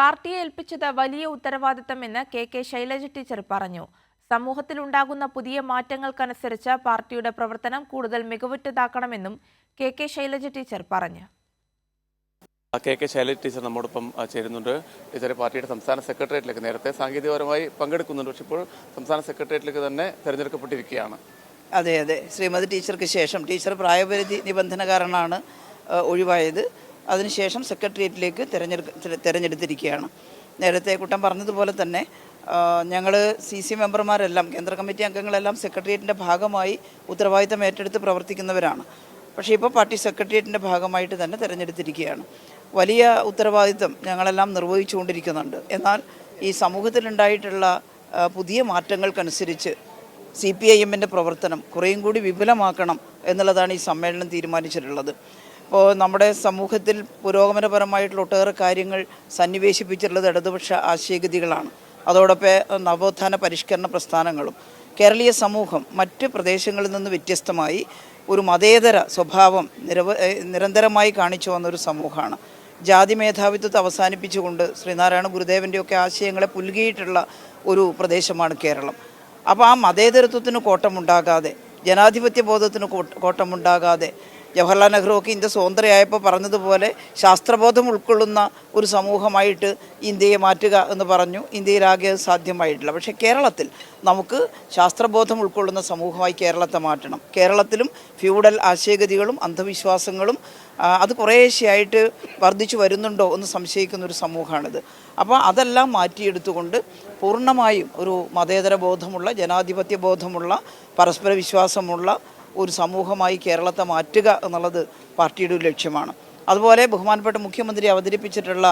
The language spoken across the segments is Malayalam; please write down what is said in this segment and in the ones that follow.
പാർട്ടിയെ ഏൽപ്പിച്ചത് വലിയ ഉത്തരവാദിത്തമെന്ന് കെ കെ ശൈലജ ടീച്ചർ പറഞ്ഞു. സമൂഹത്തിലുണ്ടാകുന്ന പുതിയ മാറ്റങ്ങൾക്കനുസരിച്ച് പാർട്ടിയുടെ പ്രവർത്തനം കൂടുതൽ മികവുറ്റതാക്കണമെന്നും കെ കെ ശൈലജ ടീച്ചർ പറഞ്ഞു. കെ കെ ശൈലജ ടീച്ചർ നമ്മോടൊപ്പം ചേരുന്നുണ്ട്. ടീച്ചറെ പാർട്ടിയുടെ സംസ്ഥാന സെക്രട്ടേറിയറ്റിലേക്ക് നേരത്തെ സാങ്കേതികപരമായി പങ്കെടുക്കുന്നുണ്ട്. പക്ഷെ ഇപ്പോൾ സംസ്ഥാന സെക്രട്ടേറിയറ്റിലേക്ക് തന്നെ തിരഞ്ഞെടുക്കപ്പെട്ടിരിക്കുകയാണ്. അതെ അതെ. ശ്രീമതി ടീച്ചർക്ക് ശേഷം ടീച്ചർ പ്രായപരിധി നിബന്ധന കാരണമാണ് ഒഴിവായത്. അതിനുശേഷം സെക്രട്ടേറിയറ്റിലേക്ക് തിരഞ്ഞെടുക്ക തിരഞ്ഞെടുത്തിരിക്കുകയാണ്. നേരത്തെ കുട്ടം പറഞ്ഞതുപോലെ തന്നെ ഞങ്ങൾ സി സി മെമ്പർമാരെല്ലാം കേന്ദ്ര കമ്മിറ്റി അംഗങ്ങളെല്ലാം സെക്രട്ടേറിയറ്റിന്റെ ഭാഗമായി ഉത്തരവാദിത്തം ഏറ്റെടുത്ത് പ്രവർത്തിക്കുന്നവരാണ്. പക്ഷേ ഇപ്പോൾ പാർട്ടി സെക്രട്ടേറിയറ്റിന്റെ ഭാഗമായിട്ട് തന്നെ തിരഞ്ഞെടുത്തിരിക്കുകയാണ്. വലിയ ഉത്തരവാദിത്തം ഞങ്ങളെല്ലാം നിർവഹിച്ചുകൊണ്ടിരിക്കുന്നുണ്ട്. എന്നാൽ ഈ സമൂഹത്തിലുണ്ടായിട്ടുള്ള പുതിയ മാറ്റങ്ങൾക്കനുസരിച്ച് സി പി ഐ എമ്മിന്റെ പ്രവർത്തനം കുറേയും കൂടി വിപുലമാക്കണം എന്നുള്ളതാണ് ഈ സമ്മേളനം തീരുമാനിച്ചിട്ടുള്ളത്. ഇപ്പോൾ നമ്മുടെ സമൂഹത്തിൽ പുരോഗമനപരമായിട്ടുള്ള ഒട്ടേറെ കാര്യങ്ങൾ സന്നിവേശിപ്പിച്ചിട്ടുള്ളത് ഇടതുപക്ഷ ആശയഗതികളാണ്. അതോടൊപ്പം നവോത്ഥാന പരിഷ്കരണ പ്രസ്ഥാനങ്ങളും. കേരളീയ സമൂഹം മറ്റ് പ്രദേശങ്ങളിൽ നിന്ന് വ്യത്യസ്തമായി ഒരു മതേതര സ്വഭാവം നിരവ നിരന്തരമായി കാണിച്ചു വന്ന ഒരു സമൂഹമാണ്. ജാതി മേധാവിത്വത്തെ അവസാനിപ്പിച്ചുകൊണ്ട് ശ്രീനാരായണ ഗുരുദേവന്റെയൊക്കെ ആശയങ്ങളെ പുൽകിയിട്ടുള്ള ഒരു പ്രദേശമാണ് കേരളം. അപ്പോൾ ആ മതേതരത്വത്തിന് കോട്ടമുണ്ടാകാതെ ജനാധിപത്യ ബോധത്തിന് കോട്ട- കോട്ടമുണ്ടാകാതെ ജവഹർലാൽ നെഹ്റു ഒക്കെ ഇന്ത്യ സ്വതന്ത്രയായപ്പോൾ പറഞ്ഞതുപോലെ ശാസ്ത്രബോധം ഉൾക്കൊള്ളുന്ന ഒരു സമൂഹമായിട്ട് ഇന്ത്യയെ മാറ്റുക എന്ന് പറഞ്ഞു. ഇന്ത്യയിലാകെ സാധ്യമായിട്ടില്ല. പക്ഷേ കേരളത്തിൽ നമുക്ക് ശാസ്ത്രബോധം ഉൾക്കൊള്ളുന്ന സമൂഹമായി കേരളത്തെ മാറ്റണം. കേരളത്തിലും ഫ്യൂഡൽ ആശയഗതികളും അന്ധവിശ്വാസങ്ങളും അത് കുറേശ്ശെയായിട്ട് വർദ്ധിച്ചു വരുന്നുണ്ടോ എന്ന് സംശയിക്കുന്ന ഒരു സമൂഹമാണിത്. അപ്പോൾ അതെല്ലാം മാറ്റിയെടുത്തുകൊണ്ട് പൂർണമായും ഒരു മതേതര ബോധമുള്ള ജനാധിപത്യ ബോധമുള്ള പരസ്പര വിശ്വാസമുള്ള ഒരു സമൂഹമായി കേരളത്തെ മാറ്റുക എന്നുള്ളത് പാർട്ടിയുടെ ഒരു ലക്ഷ്യമാണ്. അതുപോലെ ബഹുമാനപ്പെട്ട മുഖ്യമന്ത്രി അവതരിപ്പിച്ചിട്ടുള്ള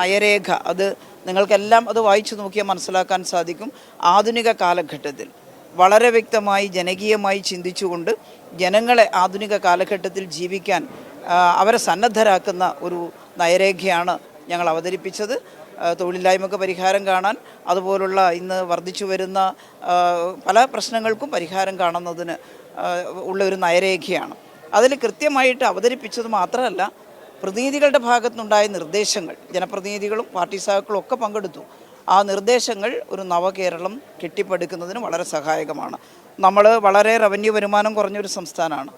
നയരേഖ അത് നിങ്ങൾക്കെല്ലാം അത് വായിച്ചു നോക്കിയാൽ മനസ്സിലാക്കാൻ സാധിക്കും. ആധുനിക കാലഘട്ടത്തിൽ വളരെ വ്യക്തമായി ജനകീയമായി ചിന്തിച്ചുകൊണ്ട് ജനങ്ങളെ ആധുനിക കാലഘട്ടത്തിൽ ജീവിക്കാൻ അവരെ സന്നദ്ധരാക്കുന്ന ഒരു നയരേഖയാണ് ഞങ്ങൾ അവതരിപ്പിച്ചത്. തൊഴിലില്ലായ്മക്ക് പരിഹാരം കാണാൻ അതുപോലുള്ള ഇന്ന് വർദ്ധിച്ചു വരുന്ന പല പ്രശ്നങ്ങൾക്കും പരിഹാരം കാണുന്നതിന് ഉള്ള ഒരു നയരേഖയാണ്. അതിൽ കൃത്യമായിട്ട് അവതരിപ്പിച്ചത് മാത്രമല്ല പ്രതിനിധികളുടെ ഭാഗത്തുനിന്നുണ്ടായ നിർദ്ദേശങ്ങൾ ജനപ്രതിനിധികളും പാർട്ടി സഹാക്കളും ഒക്കെ പങ്കെടുത്തു. ആ നിർദ്ദേശങ്ങൾ ഒരു നവകേരളം കെട്ടിപ്പടുക്കുന്നതിന് വളരെ സഹായകമാണ്. നമ്മൾ വളരെ റവന്യൂ വരുമാനം കുറഞ്ഞൊരു സംസ്ഥാനമാണ്.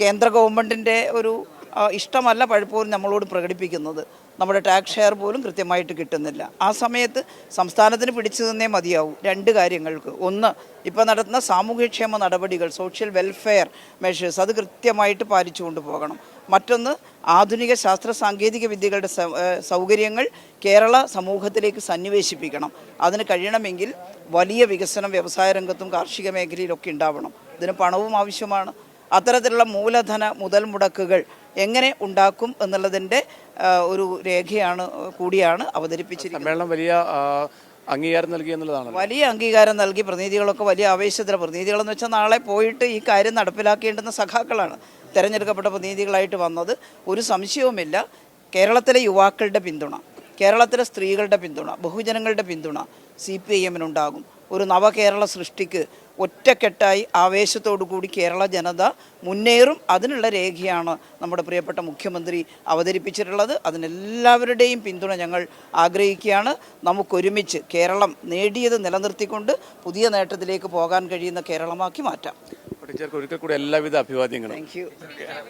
കേന്ദ്ര ഗവൺമെന്റിന്റെ ഒരു ഇഷ്ടമല്ല പലപ്പോഴും നമ്മളോട് പ്രകടിപ്പിക്കുന്നത്. നമ്മുടെ ടാക്സ് ഷെയർ പോലും കൃത്യമായിട്ട് കിട്ടുന്നില്ല. ആ സമയത്ത് സംസ്ഥാനത്തിന് പിടിച്ചു നിന്നേ മതിയാവും. രണ്ട് കാര്യങ്ങൾക്ക്. ഒന്ന് ഇപ്പോൾ നടത്തുന്ന സാമൂഹ്യക്ഷേമ നടപടികൾ സോഷ്യൽ വെൽഫെയർ മെഷേഴ്സ് അത് കൃത്യമായിട്ട് പാലിച്ചു കൊണ്ടുപോകണം. മറ്റൊന്ന് ആധുനിക ശാസ്ത്ര സാങ്കേതിക വിദ്യകളുടെ സൗകര്യങ്ങൾ കേരള സമൂഹത്തിലേക്ക് സന്നിവേശിപ്പിക്കണം. അതിന് കഴിയണമെങ്കിൽ വലിയ വികസനം വ്യവസായ രംഗത്തും കാർഷിക മേഖലയിലൊക്കെ ഉണ്ടാവണം. ഇതിന് പണവും ആവശ്യമാണ്. അത്തരത്തിലുള്ള മൂലധന മുതൽ മുടക്കുകൾ എങ്ങനെ ഉണ്ടാക്കും എന്നുള്ളതിന്റെ ഒരു രേഖയാണ് കൂടിയാണ് അവതരിപ്പിച്ചിരിക്കുന്നത്. സമ്മേളനം വലിയ അംഗീകാരം നൽകി എന്നുള്ളതാണ് വലിയ അംഗീകാരം നൽകി പ്രതിനിധികളൊക്കെ വലിയ ആവേശത്തിലെ പ്രതിനിധികളെന്ന് വെച്ചാൽ നാളെ പോയിട്ട് ഈ കാര്യം നടപ്പിലാക്കേണ്ടുന്ന സഖാക്കളാണ് തിരഞ്ഞെടുക്കപ്പെട്ട പ്രതിനിധികളായിട്ട് വന്നത്. ഒരു സംശയവുമില്ല. കേരളത്തിലെ യുവാക്കളുടെ പിന്തുണ കേരളത്തിലെ സ്ത്രീകളുടെ പിന്തുണ ബഹുജനങ്ങളുടെ പിന്തുണ സി പി ഐ എമ്മിനുണ്ടാകും. ഒരു നവകേരള സൃഷ്ടിക്ക് ഒറ്റക്കെട്ടായി ആവേശത്തോടു കൂടി കേരള ജനത മുന്നേറും അതിനുള്ള രേഖയാണ് നമ്മുടെ പ്രിയപ്പെട്ട മുഖ്യമന്ത്രി അവതരിപ്പിച്ചിട്ടുള്ളത്. അതിനെല്ലാവരുടെയും പിന്തുണ ഞങ്ങൾ ആഗ്രഹിക്കുകയാണ്. നമുക്കൊരുമിച്ച് കേരളം നേടിയത് നിലനിർത്തിക്കൊണ്ട് പുതിയ നേട്ടത്തിലേക്ക് പോകാൻ കഴിയുന്ന കേരളമാക്കി മാറ്റാം. ഒരിക്കൽ കൂടി എല്ലാവിധ അഭിവാദ്യങ്ങളും. താങ്ക്